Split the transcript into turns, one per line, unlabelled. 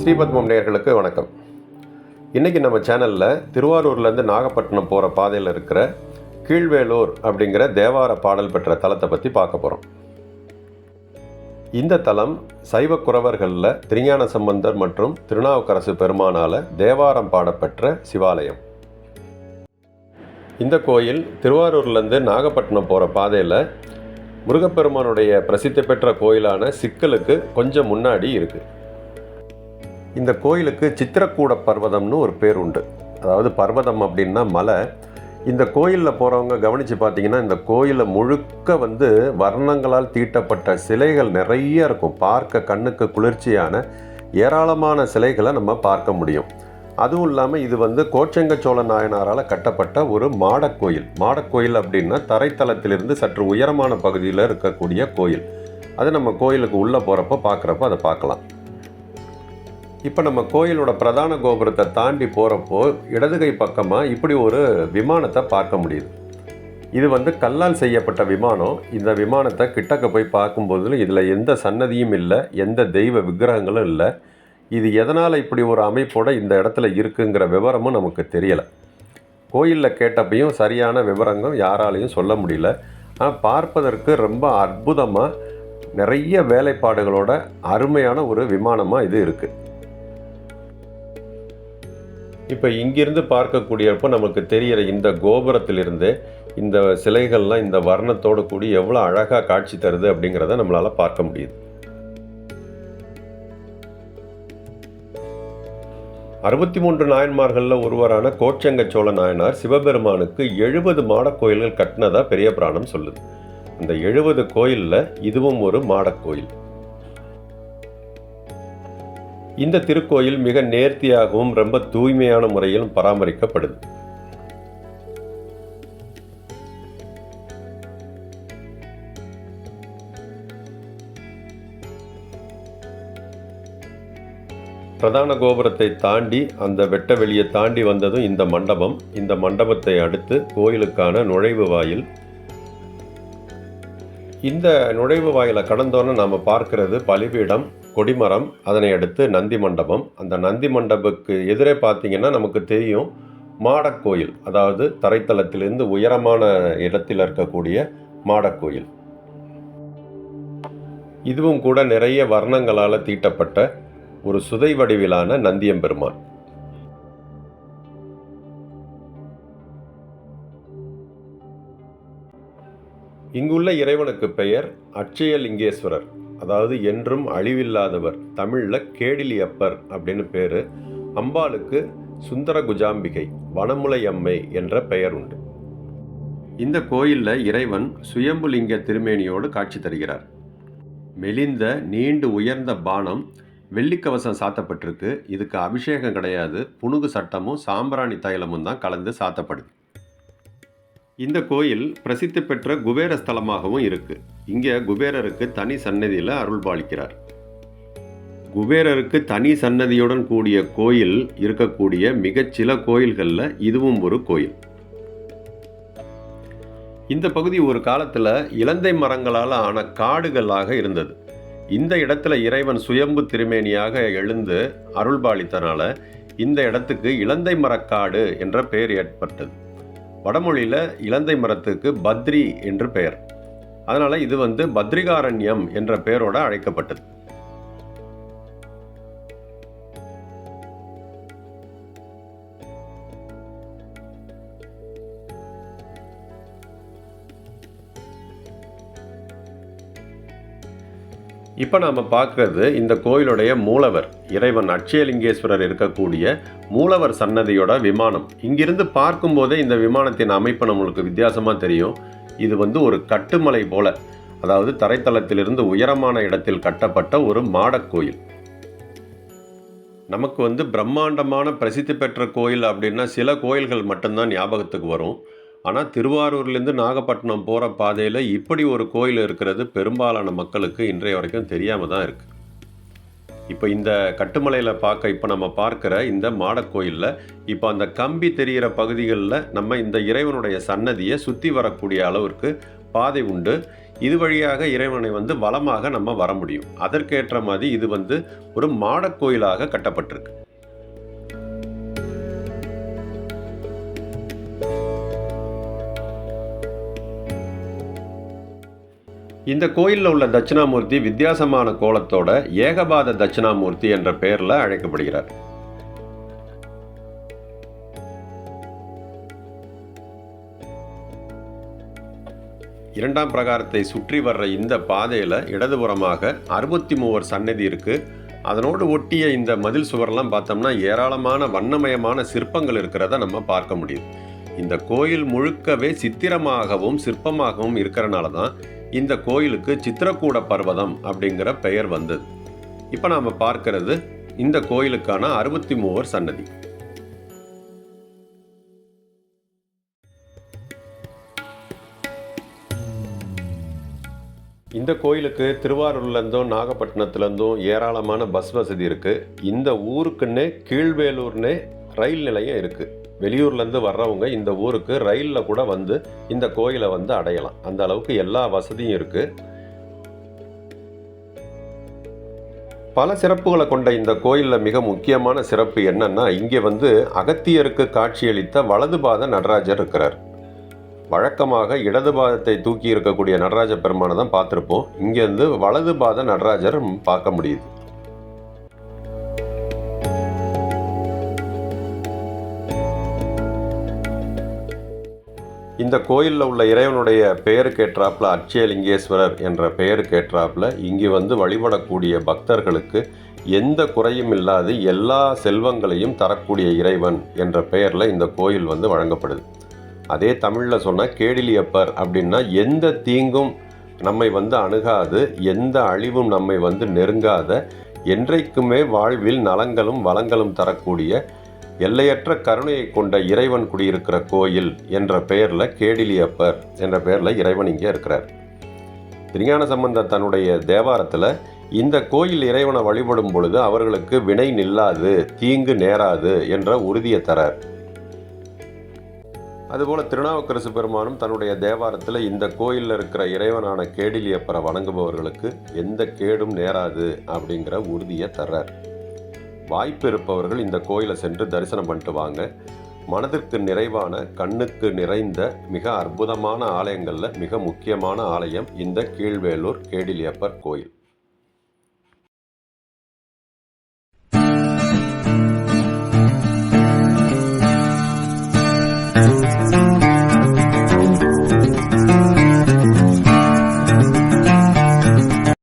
ஸ்ரீபத்மம் நேயர்களுக்கு வணக்கம். இன்றைக்கி நம்ம சேனலில் திருவாரூர்லேருந்து நாகப்பட்டினம் போகிற பாதையில் இருக்கிற கீழ்வேலூர் அப்படிங்கிற தேவார பாடல் பெற்ற தலத்தை பற்றி பார்க்க போகிறோம் இந்த தலம் சைவ குறவர்களில் திருஞான சம்பந்தர் மற்றும் திருநாவுக்கரசு பெருமானால் தேவாரம் பாடப்பெற்ற சிவாலயம். இந்த கோயில் திருவாரூர்லேருந்து நாகப்பட்டினம் போகிற பாதையில் முருகப்பெருமானுடைய பிரசித்தி பெற்ற கோயிலான சிக்கலுக்கு கொஞ்சம் முன்னாடி இருக்குது இந்த கோயிலுக்கு சித்திரக்கூட பர்வதம்னு ஒரு பேர் உண்டு. அதாவது பர்வதம் அப்படின்னா மலை. இந்த கோயிலில் போகிறவங்க கவனித்து பார்த்தீங்கன்னா இந்த கோயிலில் முழுக்க வந்து வர்ணங்களால் தீட்டப்பட்ட சிலைகள் நிறைய இருக்கும். பார்க்க கண்ணுக்கு குளிர்ச்சியான ஏராளமான சிலைகளை நம்ம பார்க்க முடியும். அதுவும் இல்லாமல் இது வந்து கோச்சங்க சோழ நாயனாரால் கட்டப்பட்ட ஒரு மாடக்கோயில் மாடக்கோயில் அப்படின்னா தரைத்தளத்திலிருந்து சற்று உயரமான பகுதியில் இருக்கக்கூடிய கோயில். அது நம்ம கோயிலுக்கு உள்ளே போகிறப்ப பார்க்குறப்ப அதை பார்க்கலாம். இப்போ நம்ம கோயிலோட பிரதான கோபுரத்தை தாண்டி போகிறப்போ இடதுகை பக்கமாக இப்படி ஒரு விமானத்தை பார்க்க முடியுது. இது வந்து கல்லால் செய்யப்பட்ட விமானம். இந்த விமானத்தை கிட்டக்க போய் பார்க்கும்போது இதில் எந்த சன்னதியும் இல்லை எந்த தெய்வ விக்கிரகங்களும் இல்லை. இது எதனால் இப்படி ஒரு அமைப்போட இந்த இடத்துல இருக்குங்கிற விவரமும் நமக்கு தெரியலை. கோயிலில் கேட்டப்பையும் சரியான விவரங்கள் யாராலையும் சொல்ல முடியல. ஆனால் பார்ப்பதற்கு ரொம்ப அற்புதமாக நிறைய வேலைப்பாடுகளோட அருமையான ஒரு விமானமாக இது இருக்குது இப்போ இங்கிருந்து பார்க்கக்கூடியப்போ நமக்கு தெரிகிற இந்த கோபுரத்திலிருந்து இந்த சிலைகள்லாம் இந்த வர்ணத்தோடு கூடி எவ்வளோ அழகாக காட்சி தருது அப்படிங்கிறத நம்மளால் பார்க்க முடியுது. அறுபத்தி மூன்று நாயன்மார்களில் ஒருவரான கோச்சங்க சோழ நாயனார் சிவபெருமானுக்கு எழுபது மாடக் கோயில்கள் கட்டினதா பெரிய புராணம் சொல்லுது. அந்த எழுபது கோயிலில் இதுவும் ஒரு மாடக்கோயில் இந்த திருக்கோயில் மிக நேர்த்தியாகவும் ரொம்ப தூய்மையான முறையிலும் பராமரிக்கப்படுது. பிரதான கோபுரத்தை தாண்டி அந்த வெட்ட வெளியை தாண்டி வந்ததும் இந்த மண்டபம். இந்த மண்டபத்தை அடுத்து கோயிலுக்கான நுழைவு வாயில். இந்த நுழைவு வாயிலை கடந்தோன்னு நாம் பார்க்கிறது பலிபீடம். கொடிமரம் அதனை அடுத்து நந்தி மண்டபம். அந்த நந்தி மண்டபத்துக்கு எதிரே பார்த்தீங்கன்னா நமக்கு தெரியும் மாடக்கோயில் அதாவது தரைத்தளத்திலிருந்து உயரமான இடத்தில் இருக்கக்கூடிய மாடக்கோயில். இதுவும் கூட நிறைய வர்ணங்களால் தீட்டப்பட்ட ஒரு சுதை வடிவிலான நந்தியம்பெருமான். இங்குள்ள இறைவனுக்கு பெயர் அட்சயலிங்கேஸ்வரர். அதாவது என்றும் அழிவில்லாதவர் தமிழில் கேடிலியப்பர் அப்படின்னு பேர். அம்பாளுக்கு சுந்தர குஜாம்பிகை வனமுலை அம்மை என்ற பெயர் உண்டு. இந்த கோயிலில் இறைவன் சுயம்புலிங்க திருமேனியோடு காட்சி தருகிறார். மெலிந்த நீண்டு உயர்ந்த பானம் வெள்ளிக்கவசம் சாத்தப்பட்டிருக்கு. இதுக்கு அபிஷேகம் கிடையாது. புனுகு சட்டமும் சாம்பிராணி தைலமும் தான் கலந்து சாத்தப்படுது. இந்த கோயில் பிரசித்தி பெற்ற குபேர ஸ்தலமாகவும் இருக்கு. இங்கே குபேரருக்கு தனி சன்னதியில் அருள் பாலிக்கிறார் குபேரருக்கு தனி சன்னதியுடன் கூடிய கோயில் இருக்கக்கூடிய மிகச்சில கோயில்களில் இதுவும் ஒரு கோயில். இந்த பகுதி ஒரு காலத்தில் இலந்தை மரங்களால் ஆன காடுகளாக இருந்தது. இந்த இடத்துல இறைவன் சுயம்பு திருமேனியாக எழுந்து அருள்பாலித்தனால இந்த இடத்துக்கு இலந்தை மரக்காடு என்ற பெயர் ஏற்பட்டது. வடமொழியில் இலந்தை மரத்துக்கு பத்ரி என்று பெயர். அதனால் இது வந்து பத்ரிகாரண்யம் என்ற பெயரோடு அழைக்கப்பட்டது. இப்போ நாம் பார்க்குறது இந்த கோயிலுடைய மூலவர் இறைவன் அட்சயலிங்கேஸ்வரர் இருக்கக்கூடிய மூலவர் சன்னதியோட விமானம். இங்கிருந்து பார்க்கும்போதே இந்த விமானத்தின் அமைப்பு நம்மளுக்கு வித்தியாசமாக தெரியும். இது வந்து ஒரு கட்டுமலை போல அதாவது தரைத்தளத்திலிருந்து உயரமான இடத்தில் கட்டப்பட்ட ஒரு மாடக் கோயில். நமக்கு வந்து பிரம்மாண்டமான பிரசித்தி பெற்ற கோயில் அப்படின்னா சில கோயில்கள் மட்டும்தான் ஞாபகத்துக்கு வரும். ஆனால் திருவாரூர்லேருந்து நாகப்பட்டினம் போகிற பாதையில் இப்படி ஒரு கோயில் இருக்கிறது பெரும்பாலான மக்களுக்கு இன்றைய வரைக்கும் தெரியாமல் தான் இருக்குது இப்போ இந்த கட்டுமலையில் பார்க்க இப்போ நம்ம பார்க்குற இந்த மாடக்கோயிலில் இப்போ அந்த கம்பி தெரிகிற பகுதிகளில் நம்ம இந்த இறைவனுடைய சன்னதியை சுற்றி வரக்கூடிய அளவிற்கு பாதை உண்டு. இது வழியாக இறைவனை வந்து வளமாக நம்ம வர முடியும். அதற்கேற்ற மாதிரி இது வந்து ஒரு மாடக் கோயிலாக கட்டப்பட்டிருக்கு. இந்த கோயிலில் உள்ள தட்சிணாமூர்த்தி வித்தியாசமான கோலத்தோட ஏகபாத தட்சிணாமூர்த்தி என்ற பெயரில் அழைக்கப்படுகிறார். இரண்டாம் பிரகாரத்தை சுற்றி வர்ற இந்த பாதையில் இடதுபுறமாக அறுபத்தி மூவர் சன்னதி இருக்கு. அதனோடு ஒட்டிய இந்த மதில் சுவரெல்லாம் பார்த்தோம்னா ஏராளமான வண்ணமயமான சிற்பங்கள் இருக்கிறத நம்ம பார்க்க முடியுது இந்த கோயில் முழுக்கவே சித்திரமாகவும் சிற்பமாகவும் இருக்கிறனால தான் இந்த கோயிலுக்கு சித்திரக்கூட பர்வதம் அப்படிங்கிற பெயர் வந்தது. இப்போ நாம் பார்க்கறது இந்த கோயிலுக்கான அறுபத்தி மூவர் சன்னதி. இந்த கோயிலுக்கு திருவாரூர்லேருந்தும் நாகப்பட்டினத்துலேருந்தும் ஏராளமான பஸ் வசதி இருக்குது இந்த ஊருக்குன்னே கீழ்வேலூர்னே ரயில் நிலையம் இருக்குது வெளியூர்லேருந்து வர்றவங்க இந்த ஊருக்கு ரயிலில் கூட வந்து இந்த கோயிலை வந்து அடையலாம். அந்த அளவுக்கு எல்லா வசதியும் இருக்குது பல சிறப்புகளை கொண்ட இந்த கோயிலில் மிக முக்கியமான சிறப்பு என்னன்னா இங்கே வந்து அகத்தியருக்கு காட்சியளித்த வலதுபாத நடராஜர் இருக்கிறார். வழக்கமாக இடது பாதத்தை தூக்கி இருக்கக்கூடிய நடராஜ பெருமானை தான் பார்த்துருப்போம். இங்கேருந்து வலது பாத நடராஜர் பார்க்க முடியுது. இந்த கோயிலில் உள்ள இறைவனுடைய பெயருக்கு ஏற்றாப்புல அட்சயலிங்கேஸ்வரர் என்ற பெயருக்கு ஏற்றாப்புல இங்கு வந்து வழிபடக்கூடிய பக்தர்களுக்கு எந்த குறையும் இல்லாது எல்லா செல்வங்களையும் தரக்கூடிய இறைவன் என்ற பெயரில் இந்த கோயில் வந்து வழங்கப்படுது. அதே தமிழில் சொன்னால் கேடிலியப்பர் அப்படின்னா எந்த தீங்கும் நம்மை வந்து அணுகாது எந்த அழிவும் நம்மை வந்து நெருங்காத என்றைக்குமே வாழ்வில் நலங்களும் வளங்களும் தரக்கூடிய எல்லையற்ற கருணையை கொண்ட இறைவன் குடியிருக்கிற கோயில் என்ற பெயரில் கேடிலியப்பர் என்ற பெயரில் இறைவன் இங்கே இருக்கிறார். திருஞான சம்பந்தர் தன்னுடைய தேவாரத்தில் இந்த கோயில் இறைவனை வழிபடும் பொழுது அவர்களுக்கு வினை நில்லாது தீங்கு நேராது என்ற உறுதியை தரார். அதுபோல் திருநாவுக்கரசு பெருமானும் தன்னுடைய தேவாரத்தில் இந்த கோயிலில் இருக்கிற இறைவனான கேடிலியப்பரை வணங்குபவர்களுக்கு எந்த கேடும் நேராது அப்படிங்கிற உறுதியை தர்றார். வாய்ப்பு இருப்பவர்கள் இந்த கோயிலை சென்று தரிசனம் பண்ணிட்டு வாங்க. மனதிற்கு நிறைவான கண்ணுக்கு நிறைந்த மிக அற்புதமான ஆலயங்களில் மிக முக்கியமான ஆலயம் இந்த கீழ்வேலூர் கேடிலியப்பர் கோயில்.